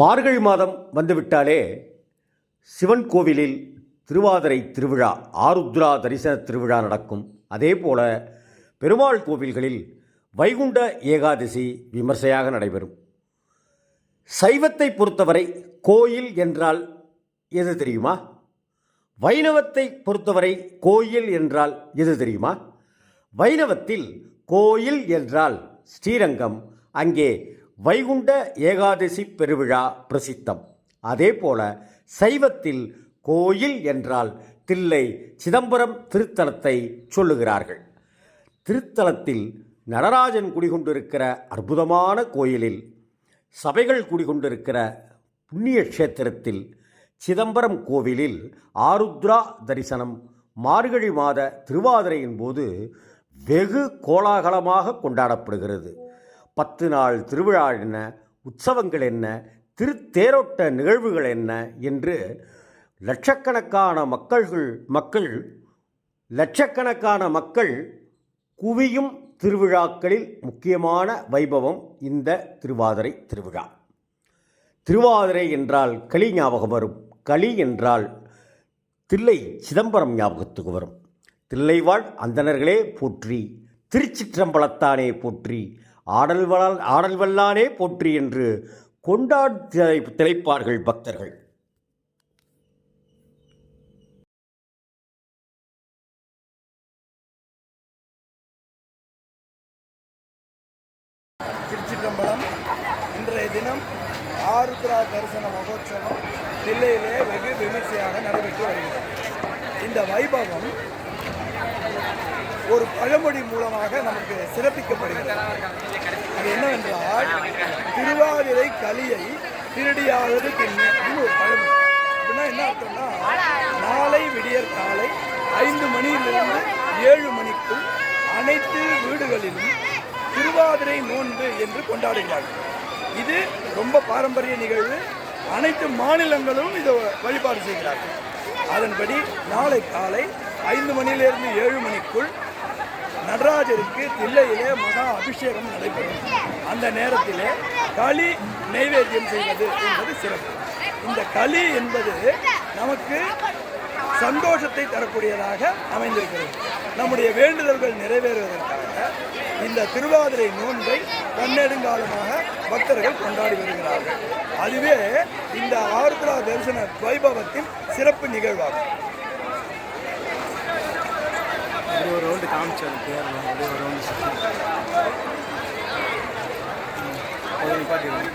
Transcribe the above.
மார்கழி மாதம் வந்துவிட்டாலே சிவன் கோவிலில் திருவாதிரை திருவிழா ஆருத்ரா தரிசன திருவிழா நடக்கும். அதே போல பெருமாள் கோவில்களில் வைகுண்ட ஏகாதசி விமர்சையாக நடைபெறும். சைவத்தை பொறுத்தவரை கோயில் என்றால் எது தெரியுமா? வைணவத்தை பொறுத்தவரை கோயில் என்றால் எது தெரியுமா? வைணவத்தில் கோயில் என்றால் ஸ்ரீரங்கம் அங்கே வைகுண்ட ஏகாதசி பெருவிழா பிரசித்தம். அதேபோல சைவத்தில் கோயில் என்றால் தில்லை சிதம்பரம் திருத்தலத்தை சொல்லுகிறார்கள். திருத்தலத்தில் நடராஜன் குடிகொண்டிருக்கிற அற்புதமான கோயிலில் சபைகள் குடிகொண்டிருக்கிற புண்ணிய க்ஷேத்திரத்தில் சிதம்பரம் கோவிலில் ஆருத்ரா தரிசனம் மார்கழி மாத திருவாதிரையின் போது வெகு கோலாகலமாக கொண்டாடப்படுகிறது. பத்து நாள் திருவிழா என்ன உற்சவங்கள் என்ன திருத்தேரோட்ட நிகழ்வுகள் என்ன என்று லட்சக்கணக்கான மக்கள்கள் மக்கள் லட்சக்கணக்கான மக்கள் குவியும் திருவிழாக்களில் முக்கியமான வைபவம் இந்த திருவாதிரை திருவிழா. திருவாதிரை என்றால் களி ஞாபகம் வரும். களி என்றால் தில்லை சிதம்பரம் ஞாபகத்துக்கு வரும். தில்லைவாழ் அந்தணர்களே போற்றி திருச்சிற்றம்பலத்தானே போற்றி ஆடல்வளால் ஆடல்வல்லானே போற்றி என்று கொண்டாடி திளை- திளைப்பார்கள் பக்தர்கள். திருச்சிற்றம்பலம் இன்றைய தினம் ஆருத்ரா தரிசன மகோத்சவம் தில்லையிலே வெகு விமர்சையாக நடைபெற்று வருகிறது. இந்த வைபவம் ஒரு பழமொழி மூலமாக நமக்கு சிறப்பிக்கப்படுகிறது. அது என்னவென்றால் திருவாதிரை கலியை திருடியாவது தின்னு அப்படின்னு ஒரு பழமொழி. அப்படின்னா என்ன அர்த்தம்னா நாளை விடியற் காலை ஐந்து மணியிலிருந்து ஏழு மணிக்குள் அனைத்து வீடுகளிலும் திருவாதிரை நோன்பு என்று கொண்டாடுகிறார்கள். இது ரொம்ப பாரம்பரிய நிகழ்வு. அனைத்து மாநிலங்களும் இதை வழிபாடு செய்கிறார்கள். அதன்படி நாளை காலை ஐந்து மணியிலிருந்து ஏழு மணிக்குள் நடராஜருக்கு தில்லையிலே மகா அபிஷேகம் நடைபெறும். அந்த நேரத்திலே களி நைவேத்தியம் செய்வது என்பது சிறப்பு. இந்த களி என்பது நமக்கு சந்தோஷத்தை தரக்கூடியதாக அமைந்திருக்கிறது. நம்முடைய வேண்டுதல்கள் நிறைவேறுவதற்காக இந்த திருவாதிரை நோன்பை பன்னெடுங்காலமாக பக்தர்கள் கொண்டாடி வருகிறார்கள். அதுவே இந்த ஆருத்ரா தரிசன வைபவத்தின் சிறப்பு நிகழ்வாகும். அப்படியே ஒரு ரவுண்டு காமிச்சாரு பேர் அப்படியே ஒரு ரவுண்டு சுற்றி நிப்பாட்டிடுவோம்